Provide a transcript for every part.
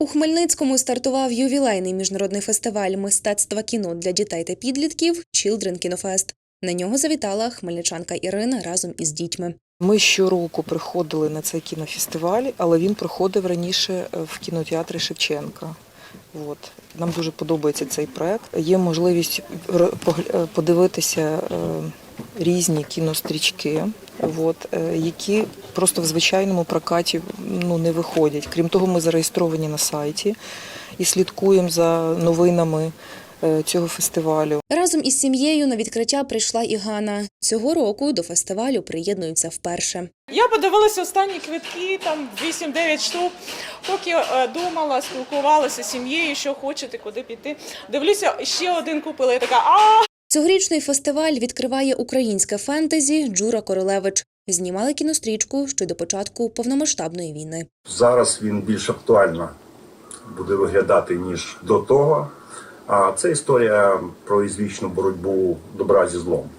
У Хмельницькому стартував ювілейний міжнародний фестиваль мистецтва кіно для дітей та підлітків Children Кінофест. На нього завітала хмельничанка Ірина разом із дітьми. Ми щороку приходили на цей кінофестиваль, але він проходив раніше е, в кінотеатрі Шевченка. От. Нам дуже подобається цей проект. Є можливість е, подивитися е, різні кінострічки, от, е, які просто в звичайному прокаті ну, не виходять. Крім того, ми зареєстровані на сайті і слідкуємо за новинами е, цього фестивалю. Разом із сім'єю на відкриття прийшла і Ганна. Цього року до фестивалю приєднуються вперше. Я подивилася останні квитки, там 8-9 штук. Поки е, думала, спілкувалася з сім'єю, що хочете, куди піти. Дивлюся, ще один купила. Я така, а Цьогорічний фестиваль відкриває українське фентезі Джура Королевич. Знімали кінострічку ще до початку повномасштабної війни. Зараз він більш актуально буде виглядати ніж до того. А це історія про ізвічну боротьбу добра зі злом.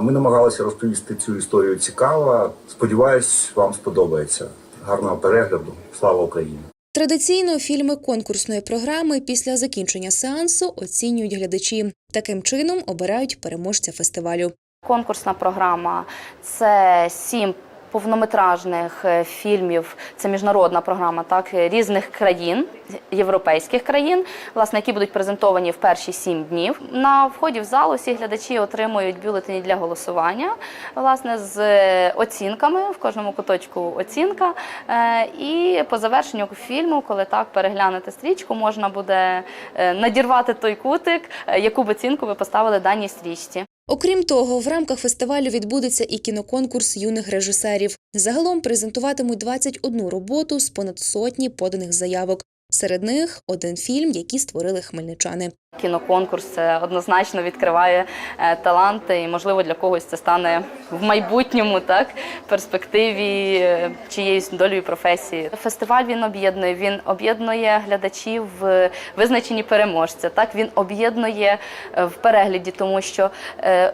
Ми намагалися розповісти цю історію цікаво. Сподіваюсь, вам сподобається. Гарного перегляду. Слава Україні! Традиційно фільми конкурсної програми після закінчення сеансу оцінюють глядачі. Таким чином обирають переможця фестивалю. Конкурсна програма це сім повнометражних е, фільмів. Це міжнародна програма, так різних країн, європейських країн, власне, які будуть презентовані в перші сім днів. На вході в залу всі глядачі отримують бюлетені для голосування, власне, з е, оцінками в кожному куточку оцінка. Е, І по завершенню фільму, коли так переглянете стрічку, можна буде е, надірвати той кутик, е, яку б оцінку ви поставили даній стрічці. Окрім того, в рамках фестивалю відбудеться і кіноконкурс юних режисерів. Загалом презентуватимуть 21 роботу з понад сотні поданих заявок. Серед них один фільм, який створили хмельничани. Кіноконкурс це однозначно відкриває е, таланти, і можливо для когось це стане в майбутньому, так перспективі е, чиєїсь долею професії. Фестиваль він об'єднує. Він об'єднує глядачів в визначенні переможця. Так він об'єднує е, в перегляді, тому що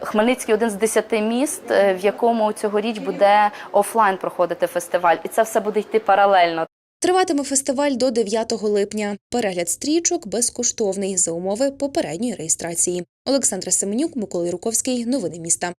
Хмельницький один з десяти міст, в якому цьогоріч буде офлайн проходити фестиваль, і це все буде йти паралельно. Триватиме фестиваль до 9 липня. Перегляд стрічок безкоштовний за умови попередньої реєстрації. Олександра Семенюк, Микола Руковський, Новини міста.